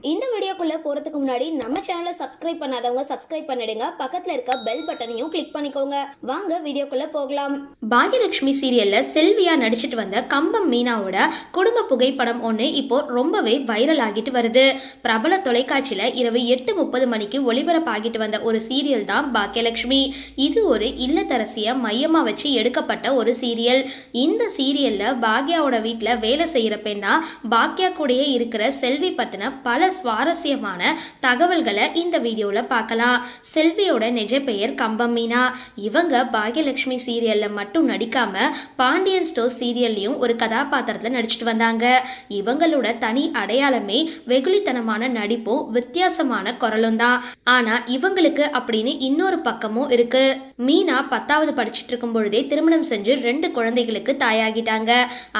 இந்த வீடியோக்குள்ளே போறதுக்கு முன்னாடி நம்ம சேனலை சப்ஸ்கிரைப் பண்ணாதவங்க சப்ஸ்கிரைப் பண்ணிடுங்க. பக்கத்தில் இருக்க பெல் பட்டனையும் கிளிக் பண்ணிக்கோங்க. வாங்க வீடியோக்குள்ளே போகலாம். பாகியலட்சுமி சீரியலில் செல்வியா நடிச்சிட்டு வந்த கம்பம் மீனாவோட குடும்ப புகைப்படம் ஒன்று இப்போ ரொம்பவே வைரல் ஆகிட்டு வருது. பிரபல தொலைக்காட்சியில் இரவு எட்டு முப்பது மணிக்கு ஒளிபரப்பாகிட்டு வந்த ஒரு சீரியல் தான் பாக்கியலட்சுமி இது ஒரு இல்லத்தரசியை மையமாக வச்சு எடுக்கப்பட்ட ஒரு சீரியல் இந்த சீரியலில் பாக்யாவோட வீட்டில் வேலை செய்கிற பெண்ணா பாக்யா கூடயே இருக்கிற செல்வி பற்றின பல சுவாரஸ்ய சுவாரஸ்யமான தகவல்களை இந்த வீடியோவில் பார்க்கலாம். செல்வியோட நிஜ பெயர் கம்பம் மீனா இவங்க பாக்யலட்சுமி சீரியலில் மட்டும் நடிக்காம பாண்டியன் ஸ்டோர் சீரியல்லையும் ஒரு கதாபாத்திரத்தில் நடிச்சிட்டு வந்தாங்க. இவங்களோட தனி அடையாளமே வெகுளித்தனமான நடிப்பும் வித்தியாசமான குரலும் தான். ஆனால் இவங்களுக்கு அப்படின்னு இன்னொரு பக்கமும் இருக்கு. மீனா பத்தாவது படிச்சுட்டு இருக்கும் பொழுதே திருமணம் செஞ்சு ரெண்டு குழந்தைகளுக்கு தாயாகிட்டாங்க.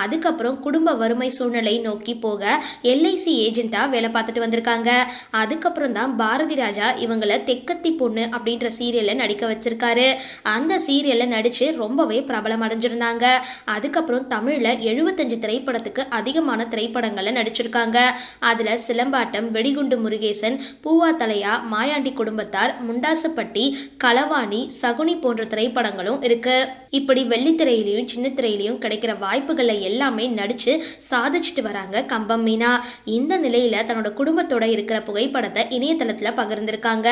அதுக்கப்புறம் குடும்ப வறுமை சூழ்நிலை நோக்கி போக எல்ஐசி ஏஜென்ட்டாக வேலை பார்த்துட்டு வந்திருக்காங்க. அதுக்கப்புறம் தான் பாரதி ராஜா இவங்களை தெக்கத்தி பொண்ணு அப்படின்ற சீரியலில் நடிக்க வச்சிருக்காரு. அந்த சீரியலில் நடித்து ரொம்பவே பிரபலம் அடைஞ்சிருந்தாங்க. அதுக்கப்புறம் தமிழில் எழுபத்தஞ்சு திரைப்படத்துக்கு அதிகமான திரைப்படங்களை நடிச்சிருக்காங்க. அதில் சிலம்பாட்டம் வெடிகுண்டு முருகேசன் பூவா தலையா மாயாண்டி குடும்பத்தார் முண்டாசுப்பட்டி களவாணி சகுனி போன்ற திரைப்படங்களும் இருக்கு. இப்படி வெள்ளித்திரையிலையும் சின்ன திரையிலையும் கிடைக்கிற வாய்ப்புகளை எல்லாமே நடித்து சாதிச்சுட்டு வராங்க கம்பம் மீனா. இந்த நிலையில் தன்னோட குடும்பத்தோட இருக்கிற புகைப்படத்தை இணையதளத்தில் பகிர்ந்திருக்காங்க.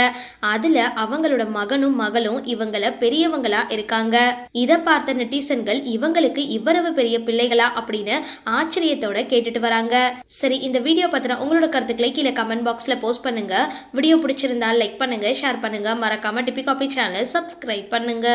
அதுல அவங்களோட மகனும் மகளும் இவங்கள பெரியவங்களா இருக்காங்க. இதை பார்த்த நெட்டிசன்கள் இவங்களுக்கு இவ்வளவு பெரிய பிள்ளைகளா அப்படின்னு ஆச்சரியத்தோட கேட்டுட்டு வராங்க. சரி இந்த வீடியோ பத்தின உங்களோட கருத்துக்களை கீழே கமெண்ட் பாக்ஸ்ல போஸ்ட் பண்ணுங்க. வீடியோ பிடிச்சிருந்தா லைக் பண்ணுங்க ஷேர் பண்ணுங்க. மறக்காம டிபி காபி சேனல் சப்ஸ்கிரைப் பண்ணுங்க.